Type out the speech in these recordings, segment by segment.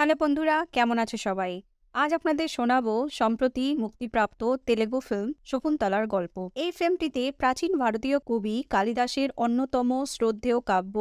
Hello বন্ধুরা, কেমন আছো সবাই? আজ আপনাদের শোনাবো সম্প্রতি মুক্তিপ্রাপ্ত তেলেগু ফিল্ম শকুন্তলার গল্প। এই ফিল্মটিতে প্রাচীন ভারতীয় কবি কালিদাসের অন্যতম শ্রদ্ধেয় কাব্য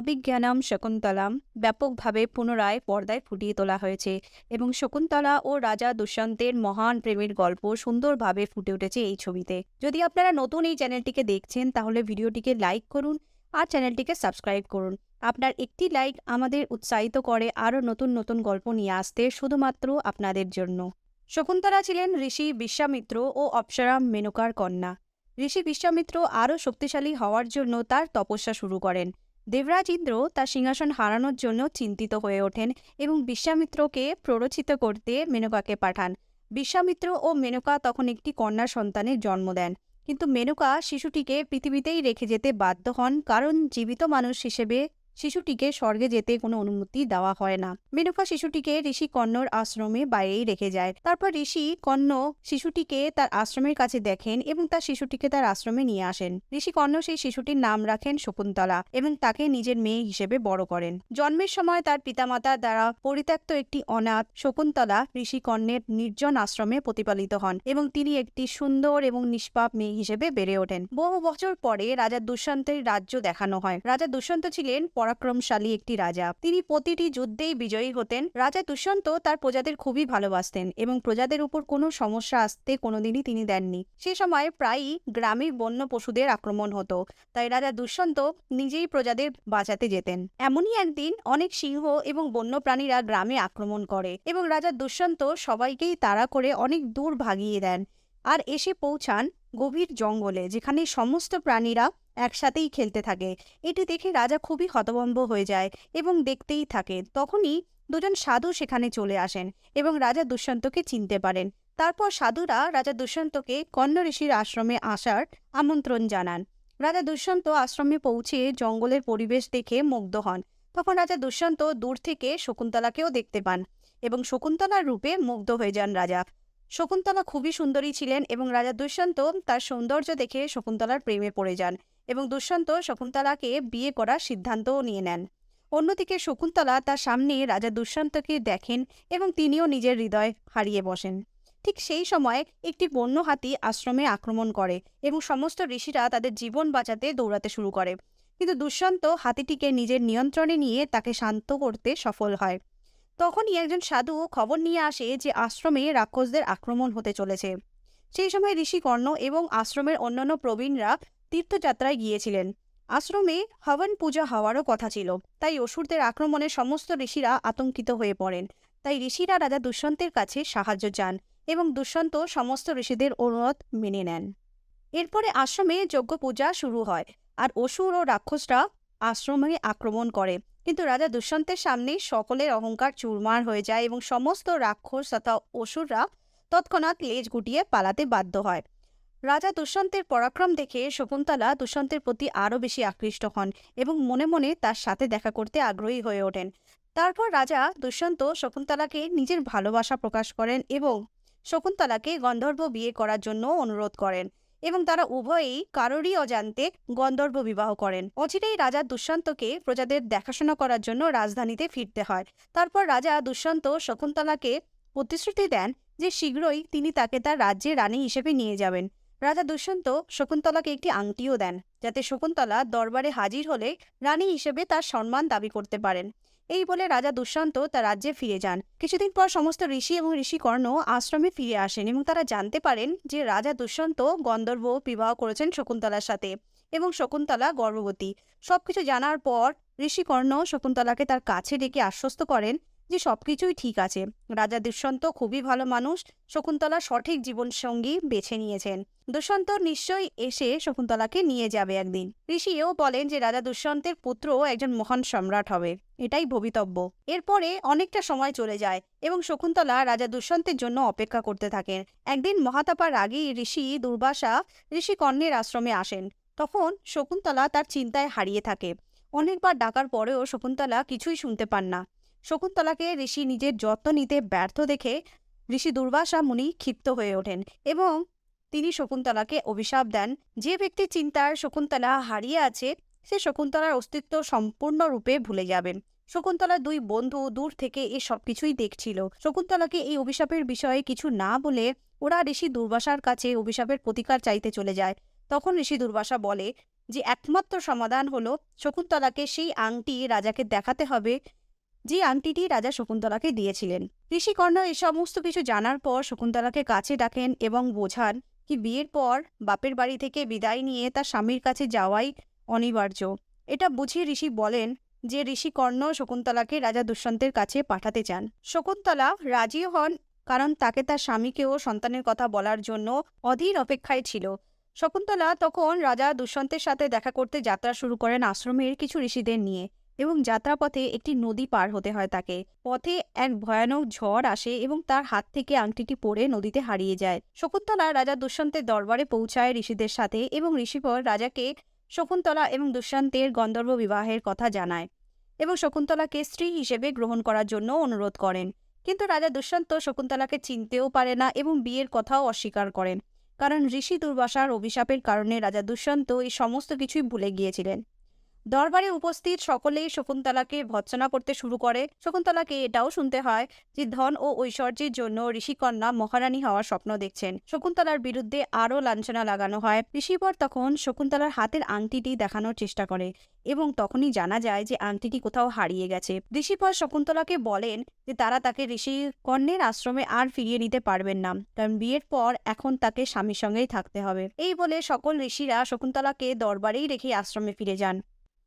অভিজ্ঞানম শকুন্তলাম ব্যাপকভাবে পুনরায় পর্দায় ফুটিয়ে তোলা হয়েছে এবং শকুন্তলা ও রাজা দুষ্যন্তের মহান প্রেমের গল্প সুন্দরভাবে ফুটে উঠেছে এই ছবিতে। যদি আপনারা নতুন এই চ্যানেলটিকে দেখছেন, তাহলে ভিডিওটিকে লাইক করুন আর চ্যানেলটিকে সাবস্ক্রাইব করুন। আপনার একটি লাইক আমাদের উৎসাহিত করে আরও নতুন নতুন গল্প নিয়ে আসতে শুধুমাত্র আপনাদের জন্য। শকুন্তলা ছিলেন ঋষি বিশ্বামিত্র ও অপ্সরা মেনকার কন্যা। ঋষি বিশ্বামিত্র আরও শক্তিশালী হওয়ার জন্য তার তপস্যা শুরু করেন। দেবরাজ ইন্দ্র তার সিংহাসন হারানোর জন্য চিন্তিত হয়ে ওঠেন এবং বিশ্বামিত্রকে প্ররোচিত করতে মেনকাকে পাঠান। বিশ্বামিত্র ও মেনকা তখন একটি কন্যা সন্তানের জন্ম দেন। কিন্তু মেনুকা শিশুটিকে পৃথিবীতেই রেখে যেতে বাধ্য হন কারণ জীবিত মানুষ হিসেবে শিশুটিকে স্বর্গে যেতে কোনো অনুমতি দেওয়া হয় না। মেনকা শিশুটিকে ঋষি কন্নর আশ্রমে বাইরেই রেখে যায়। তারপর ঋষি কন্ন শিশুটিকে তার আশ্রমের কাছে দেখেন এবং তার শিশুটিকে তার আশ্রমে নিয়ে আসেন। ঋষি কন্ন সেই শিশুটির নাম রাখেন শকুন্তলা এবং তাকে নিজের মেয়ে হিসেবে বড় করেন। জন্মের সময় তার পিতামাতার দ্বারা পরিত্যক্ত একটি অনাথ শকুন্তলা ঋষি কর্ণের নির্জন আশ্রমে প্রতিপালিত হন এবং তিনি একটি সুন্দর এবং নিষ্পাপ মেয়ে হিসেবে বেড়ে ওঠেন। বহু বছর পরে রাজা দুষ্যন্তের রাজ্য দেখানো হয়। রাজা দুষ্যন্ত ছিলেন পরাক্রমশালী একটি রাজা। তিনি প্রতিটি যুদ্ধেই বিজয়ী হতেন। রাজা দুষ্যন্ত তার প্রজাদের খুবই ভালোবাসতেন এবং প্রজাদের উপর কোনো সমস্যা আসতে কোনোদিনই তিনি দেননি। সে সময় প্রায়ই গ্রামে বন্য পশুদের আক্রমণ হতো, তাই রাজা দুষ্যন্ত নিজেই প্রজাদের বাঁচাতে যেতেন। এমনই একদিন অনেক সিংহ এবং বন্য প্রাণীরা গ্রামে আক্রমণ করে এবং রাজা দুষ্যন্ত সবাইকেই তাড়া করে অনেক দূর ভাগিয়ে দেন। আর এসে পৌঁছান গভীর জঙ্গলে, যেখানে সমস্ত প্রাণীরা একসাথেই খেলতে থাকে। এটি দেখে রাজা খুবই হতভম্ব হয়ে যায় এবং দেখতেই থাকে তখনই দুজন সাধু সেখানে চলে আসেন এবং রাজা দুষ্যন্তকে চিনতে পারেন। তারপর সাধুরা রাজা দুষ্যন্তকে কন্ন ঋষির আশ্রমে আসার আমন্ত্রণ জানান। রাজা দুষ্যন্ত আশ্রমে পৌঁছে জঙ্গলের পরিবেশ দেখে মুগ্ধ হন। তখন রাজা দুষ্যন্ত দূর থেকে শকুন্তলাকেও দেখতে পান এবং শকুন্তলার রূপে মুগ্ধ হয়ে যান রাজা। শকুন্তলা খুবই সুন্দরী ছিলেন এবং রাজা দুষ্যন্ত তার সৌন্দর্য দেখে শকুন্তলার প্রেমে পড়ে যান। এবং দুষ্যন্ত শকুন্তলাকে বিয়ে করার সিদ্ধান্তও নিয়ে নেন। অন্যদিকে শকুন্তলা তার সামনে রাজা দুষ্যন্তকে দেখেন এবং তিনিও নিজের হৃদয় হারিয়ে বসেন। ঠিক সেই সময় একটি বন্য হাতি আশ্রমে আক্রমণ করে এবং সমস্ত ঋষিরা তাদের জীবন বাঁচাতে দৌড়াতে শুরু করে। কিন্তু দুষ্যন্ত হাতিটিকে নিজের নিয়ন্ত্রণে নিয়ে তাকে শান্ত করতে সফল হয়। তখনই একজন সাধু খবর নিয়ে আসে যে আশ্রমে রাক্ষসদের আক্রমণ হতে চলেছে। সেই সময় ঋষি কর্ণ এবং আশ্রমের অন্যান্য প্রবীণরা তীর্থযাত্রায় গিয়েছিলেন। আশ্রমে হবন পূজা হওয়ারও কথা ছিল, তাই অসুরদের আক্রমণে সমস্ত ঋষিরা আতঙ্কিত হয়ে পড়েন। তাই ঋষিরা রাজা দুষ্যন্তের কাছে সাহায্য চান এবং দুষ্যন্ত সমস্ত ঋষিদের অনুরোধ মেনে নেন। এরপরে আশ্রমে যজ্ঞ পূজা শুরু হয় আর অসুর ও রাক্ষসরা আশ্রমে আক্রমণ করে। কিন্তু রাজা দুষ্যন্তের সামনে সকলের অহংকার চুরমার হয়ে যায় এবং সমস্ত রাক্ষস তথা অসুররা তৎক্ষণাৎ লেজ গুটিয়ে পালাতে বাধ্য হয়। রাজা দুষ্যন্তের পরাক্রম দেখে শকুন্তলা দুষ্যন্তের প্রতি আরও বেশি আকৃষ্ট হন এবং মনে মনে তার সাথে দেখা করতে আগ্রহী হয়ে ওঠেন। তারপর রাজা দুষ্যন্ত শকুন্তলাকে নিজের ভালোবাসা প্রকাশ করেন এবং শকুন্তলাকে গন্ধর্ব বিয়ে করার জন্য অনুরোধ করেন এবং তারা উভয়েই কারোরই অজান্তে গন্ধর্ব বিবাহ করেন। অচিরেই রাজা দুষ্যন্তকে প্রজাদের দেখাশোনা করার জন্য রাজধানীতে ফিরতে হয়। তারপর রাজা দুষ্যন্ত শকুন্তলাকে প্রতিশ্রুতি দেন যে শীঘ্রই তিনি তাকে তার রাজ্যে রানী হিসেবে নিয়ে যাবেন। রাজা দুষ্যন্ত শকুন্তলাকে একটি আংটিও দেন, যাতে শকুন্তলা দরবারে হাজির হলে রানী হিসেবে তার সম্মান দাবি করতে পারেন। এই বলে রাজা দুষ্যন্ত তার রাজ্যে ফিরে যান। কিছুদিন পর সমস্ত ঋষি এবং ঋষিকর্ণ আশ্রমে ফিরে আসেন এবং তারা জানতে পারেন যে রাজা দুষ্যন্ত গন্ধর্ব বিবাহ করেছেন শকুন্তলার সাথে এবং শকুন্তলা গর্ভবতী। সবকিছু জানার পর ঋষিকর্ণ শকুন্তলাকে তার কাছে ডেকে আশ্বস্ত করেন যে সবকিছুই ঠিক আছে। রাজা দুষ্যন্ত খুবই ভালো মানুষ শকুন্তলা সঠিক জীবনসঙ্গী বেছে নিয়েছেন। দুষ্যন্ত নিশ্চয়ই এসে শকুন্তলাকে নিয়ে যাবে একদিন। ঋষিও বলেন যে রাজা দুষ্যন্তের পুত্র একজন মহান সম্রাট হবে। এটাই ভবিতব্য। এরপরে অনেকটা সময় চলে যায় এবং শকুন্তলা রাজা দুষ্যন্তের জন্য অপেক্ষা করতে থাকেন। একদিন মহাতাপার আগেই ঋষি দুর্বাসা ঋষি কর্ণের আশ্রমে আসেন। তখন শকুন্তলা তার চিন্তায় হারিয়ে থাকে। অনেকবার ডাকার পরেও শকুন্তলা কিছুই শুনতে পান না। শকুন্তলাকে ঋষি নিজের যত্ন নিতে ব্যর্থ দেখে ঋষি দুর্বাসা মুনি ক্ষিপ্ত হয়ে ওঠেন এবং তিনি শকুন্তলাকে অভিশাপ দেন। যে ব্যক্তি চিন্তার শকুন্তলা হারিয়ে আছে, সে শকুন্তলার অস্তিত্ব সম্পূর্ণরূপে ভুলে যাবেন শকুন্তলার দুই বন্ধু দূর থেকে এই সব কিছুই দেখছিল। শকুন্তলাকে এই অভিশাপের বিষয়ে কিছু না বলে ওরা ঋষি দুর্বাসার কাছে অভিশাপের প্রতিকার চাইতে চলে যায়। তখন ঋষি দুর্বাসা বলে যে, একমাত্র সমাধান হলো শকুন্তলাকে সেই আংটি রাজাকে দেখাতে হবে যে আংটিটি রাজা শকুন্তলাকে দিয়েছিলেন। ঋষিকর্ণ এই সমস্ত কিছু জানার পর শকুন্তলাকে কাছে ডাকেন এবং বোঝান কি বিয়ের পর বাপের বাড়ি থেকে বিদায় নিয়ে তার স্বামীর কাছে যাওয়াই অনিবার্য। এটা বুঝিয়ে ঋষি বলেন যে ঋষিকর্ণ শকুন্তলাকে রাজা দুষ্যন্তের কাছে পাঠাতে চান। শকুন্তলা রাজিও হন কারণ তাকে তার স্বামীকেও সন্তানের কথা বলার জন্য অধীর অপেক্ষায় ছিল। শকুন্তলা তখন রাজা দুষ্যন্তের সাথে দেখা করতে যাত্রা শুরু করেন আশ্রমের কিছু ঋষিদের নিয়ে। এবং যাত্রাপথে একটি নদী পার হতে হয় তাকে। পথে এক ভয়ানক ঝড় আসে এবং তার হাত থেকে আংটিটি পড়ে নদীতে হারিয়ে যায়। শকুন্তলা রাজা দুষ্যন্তের দরবারে পৌঁছায় ঋষিদের সাথে এবং ঋষিপর রাজাকে শকুন্তলা এবং দুষ্যন্তের গন্ধর্ব বিবাহের কথা জানায় এবং শকুন্তলাকে স্ত্রী হিসেবে গ্রহণ করার জন্য অনুরোধ করেন। কিন্তু রাজা দুষ্যন্ত শকুন্তলাকে চিনতেও পারে না এবং বিয়ের কথাও অস্বীকার করেন। কারণ ঋষি দুর্বাসার অভিশাপের কারণে রাজা দুষ্যন্ত এই সমস্ত কিছুই ভুলে গিয়েছিলেন। দরবারে উপস্থিত সকলেই শকুন্তলাকে ভৎসনা করতে শুরু করে। শকুন্তলাকে এটাও শুনতে হয় যে ধন ও ঐশ্বর্যের জন্য ঋষিকন্যা মহারানী হওয়ার স্বপ্ন দেখছেন। শকুন্তলার বিরুদ্ধে আরও লাঞ্ছনা লাগানো হয়। ঋষিবর তখন শকুন্তলার হাতের আংটিটি দেখানোর চেষ্টা করে এবং তখনই জানা যায় যে আংটিটি কোথাও হারিয়ে গেছে। ঋষিপর শকুন্তলাকে বলেন যে তারা তাকে ঋষি কন্যের আশ্রমে আর ফিরিয়ে নিতে পারবেন না, কারণ বিয়ের পর এখন তাকে স্বামীর সঙ্গেই থাকতে হবে। এই বলে সকল ঋষিরা শকুন্তলাকে দরবারেই রেখে আশ্রমে ফিরে যান।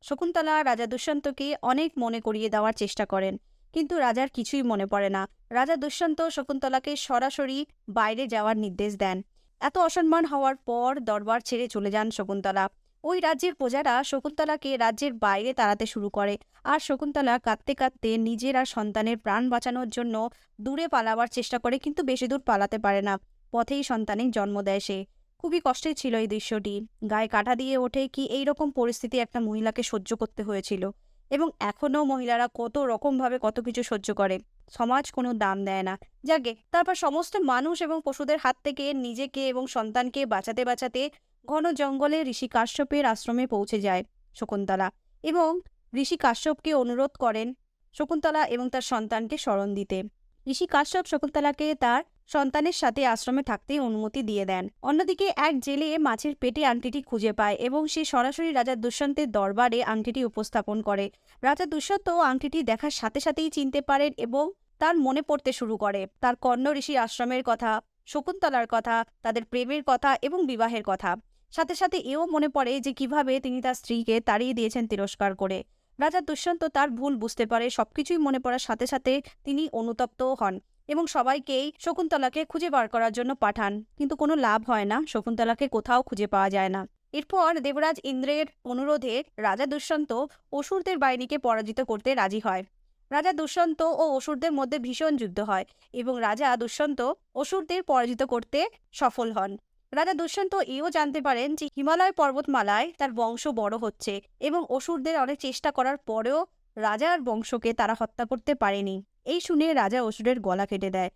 শকুন্তলা রাজা দুষ্যন্তকে অনেক মনে করিয়ে দেওয়ার চেষ্টা করেন, কিন্তু রাজার কিছুই মনে পড়ে না। রাজা দুষ্যন্ত শকুন্তলাকে সরাসরি বাইরে যাওয়ার নির্দেশ দেন। এত অসম্মান হওয়ার পর দরবার ছেড়ে চলে যান শকুন্তলা। ওই রাজ্যের প্রজারা শকুন্তলাকে রাজ্যের বাইরে তাড়াতে শুরু করে আর শকুন্তলা কাঁদতে কাঁদতে নিজের আর সন্তানের প্রাণ বাঁচানোর জন্য দূরে পালাবার চেষ্টা করে, কিন্তু বেশি দূর পালাতে পারে না। পথেই সন্তানের জন্ম দেয় সে। খুবই কষ্টের ছিল এই দৃশ্যটি। গায়ে কাটা দিয়ে ওঠে কি এই রকম পরিস্থিতি একটা মহিলাকে সহ্য করতে হয়েছিল। এবং এখনও মহিলারা কত রকমভাবে কত কিছু সহ্য করে। সমাজ কোনো দাম দেয় না। যাকে, তারপর সমস্ত মানুষ এবং পশুদের হাত থেকে নিজেকে এবং সন্তানকে বাঁচাতে বাঁচাতে ঘন জঙ্গলে ঋষি কাশ্যপের আশ্রমে পৌঁছে যায় শকুন্তলা। এবং ঋষি কাশ্যপকে অনুরোধ করেন শকুন্তলা এবং তার সন্তানকে স্মরণ দিতে। ঋষি কাশ্যপ শকুন্তলাকে তার সন্তানের সাথে আশ্রমে থাকতে অনুমতি দিয়ে দেন। অন্যদিকে এক জেলে মাছের পেটে আংটিটি খুঁজে পায় এবং সে সরাসরি রাজা দুষ্যন্তের দরবারে আংটিটি উপস্থাপন করে। রাজা দুষ্যন্ত আংটিটি দেখার সাথে সাথেই চিনতে পারেন এবং তার মনে পড়তে শুরু করে। তার কর্ণ ঋষি আশ্রমের কথা, শকুন্তলার কথা, তাদের প্রেমের কথা এবং বিবাহের কথা। সাথে সাথে এও মনে পড়ে যে কীভাবে তিনি তার স্ত্রীকে তাড়িয়ে দিয়েছেন তিরস্কার করে। রাজা দুষ্যন্ত তার ভুল বুঝতে পারে, সবকিছুই মনে পড়ার সাথে সাথে তিনি অনুতপ্তও হন। এবং সবাইকেই শকুন্তলাকে খুঁজে বার করার জন্য পাঠান। কিন্তু কোনো লাভ হয় না, শকুন্তলাকে কোথাও খুঁজে পাওয়া যায় না। এরপর দেবরাজ ইন্দ্রের অনুরোধে রাজা দুষ্যন্ত অসুরদের বাহিনীকে পরাজিত করতে রাজি হয়। রাজা দুষ্যন্ত ও অসুরদের মধ্যে ভীষণ যুদ্ধ হয় এবং রাজা দুষ্যন্ত অসুরদের পরাজিত করতে সফল হন। রাজা দুষ্যন্ত এও জানতে পারেন যে হিমালয় পর্বতমালায় তার বংশ বড় হচ্ছে এবং অসুরদের অনেক চেষ্টা করার পরেও রাজার বংশকে তারা হত্যা করতে পারেনি। এই শুনে রাজা অসুরের গলা কেটে দেয়।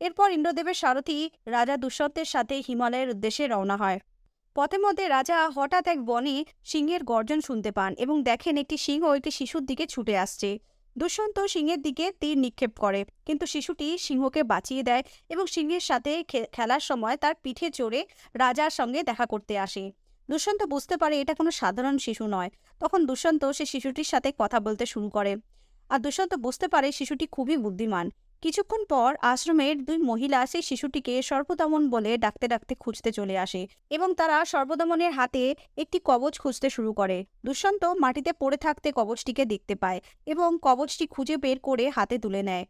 এরপর ইন্দ্রদেবের সারথি রাজা দুষ্যন্তের সাথে হিমালয়ের উদ্দেশ্যে রওনা হয়। পথে মধ্যে রাজা হঠাৎ এক বনে সিংহের গর্জন শুনতে পান এবং দেখেন একটি সিংহ একটি শিশুর দিকে ছুটে আসছে। দুষ্যন্ত সিংহের দিকে তীর নিক্ষেপ করে, কিন্তু শিশুটি সিংহকে বাঁচিয়ে দেয় এবং সিংহের সাথে খেলার সময় তার পিঠে চড়ে রাজার সঙ্গে দেখা করতে আসে। দুষ্যন্ত বুঝতে পারে এটা কোনো সাধারণ শিশু নয়। তখন দুষ্যন্ত সে শিশুটির সাথে কথা বলতে শুরু করে। আর দুষ্যন্ত বুঝতে পারে শিশুটি খুবই বুদ্ধিমান। কিছুক্ষণ পর আশ্রমের দুই মহিলা সেই শিশুটিকে সর্বদমন বলে ডাকতে ডাকতে খুঁজতে চলে আসে এবং তারা সর্বদমনের হাতে একটি কবচ খুঁজতে শুরু করে। দুষ্যন্ত মাটিতে পড়ে থাকতে কবচটিকে দেখতে পায় এবং কবচটি খুঁজে বের করে হাতে তুলে নেয়।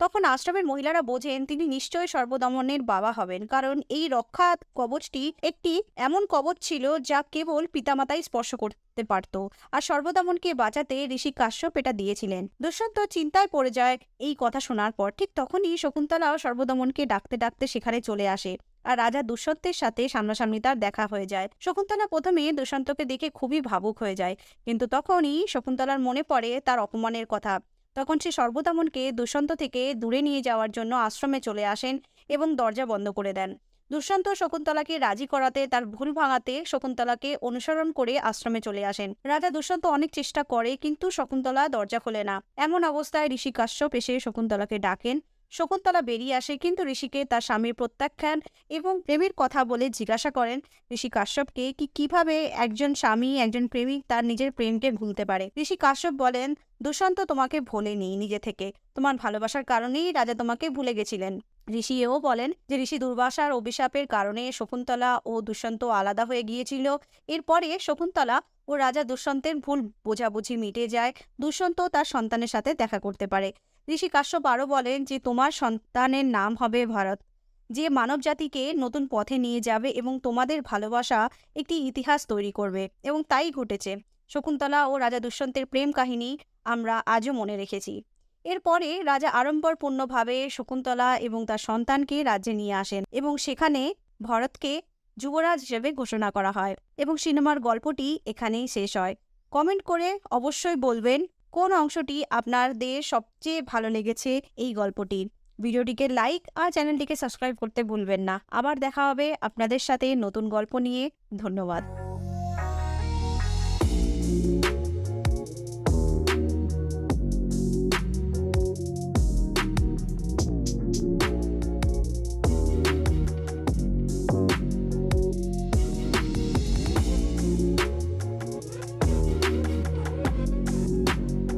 তখন আশ্রমের মহিলারা বোঝেন তিনি নিশ্চয়ই সর্বদমনের বাবা হবেন। কারণ এই রক্ষা কবচটি একটি এমন কবচ ছিল যা কেবল পিতামাতাই স্পর্শ করতে পারত। আর সর্বদমনকে বাঁচাতে ঋষি কাশ্যপ এটা দিয়েছিলেন। দুষ্যন্ত চিন্তায় পড়ে যায় এই কথা শোনার পর। ঠিক তখনই শকুন্তলাও সর্বদমনকে ডাকতে ডাকতে সেখানে চলে আসে। আর রাজা দুষ্যন্তের সাথে সামনাসামনি তার দেখা হয়ে যায়। শকুন্তলা প্রথমে দুষ্যন্তকে দেখে খুবই ভাবুক হয়ে যায়। কিন্তু তখনই শকুন্তলার মনে পড়ে তার অপমানের কথা। তখন সে সর্বদামনকে দুষ্যন্ত থেকে দূরে নিয়ে যাওয়ার জন্য আশ্রমে চলে আসেন এবং দরজা বন্ধ করে দেন। দুষ্যন্ত শকুন্তলাকে রাজি করাতে, তার ভুল ভাঙাতে শকুন্তলাকে অনুসরণ করে আশ্রমে চলে আসেন। রাজা দুষ্যন্ত অনেক চেষ্টা করে, কিন্তু শকুন্তলা দরজা খোলে না। এমন অবস্থায় ঋষি কাশ্যপ এসে শকুন্তলাকে ডাকেন শকুন্তলা বেরিয়ে আসে, কিন্তু ঋষিকে তার স্বামীর প্রত্যাখ্যান এবং প্রেমের কথা বলে জিজ্ঞাসা করেন, ঋষি কাশ্যপকে কি কীভাবে একজন স্বামী, একজন প্রেমিক তার নিজের প্রেমকে ভুলতে পারে? ঋষি কাশ্যপ বলেন, দুষ্যন্ত তোমাকে ভোলেনি নিজে থেকে। তোমার ভালোবাসার কারণেই রাজা তোমাকে ভুলে গেছিলেন। ঋষি এও বলেন যে ঋষি দুর্বাসার অভিশাপের কারণে শকুন্তলা ও দুষ্যন্ত আলাদা হয়ে গিয়েছিল। এরপরে শকুন্তলা ও রাজা দুষ্যন্তের ভুল বোঝাবুঝি মিটে যায়। দুষ্যন্ত তার সন্তানের সাথে দেখা করতে পারে। ঋষি কাশ্যপ আরও বলেন যে, তোমার সন্তানের নাম হবে ভারত। যে মানবজাতিকে নতুন পথে নিয়ে যাবে এবং তোমাদের ভালোবাসা একটি ইতিহাস তৈরি করবে। এবং তাই ঘটেছে। শকুন্তলা ও রাজা দুষ্যন্তের প্রেম কাহিনী আমরা আজও মনে রেখেছি। এরপরে রাজা আড়ম্বরপূর্ণভাবে শকুন্তলা এবং তার সন্তানকে রাজ্যে নিয়ে আসেন এবং সেখানে ভরতকে যুবরাজ হিসেবে ঘোষণা করা হয় এবং সিনেমার গল্পটি এখানেই শেষ হয়। কমেন্ট করে অবশ্যই বলবেন কোন অংশটি আপনার আপনাদের সবচেয়ে ভালো লেগেছে এই গল্পটির ভিডিওটিকে লাইক আর চ্যানেলটিকে সাবস্ক্রাইব করতে ভুলবেন না। আবার দেখা হবে আপনাদের সাথে নতুন গল্প নিয়ে। ধন্যবাদ।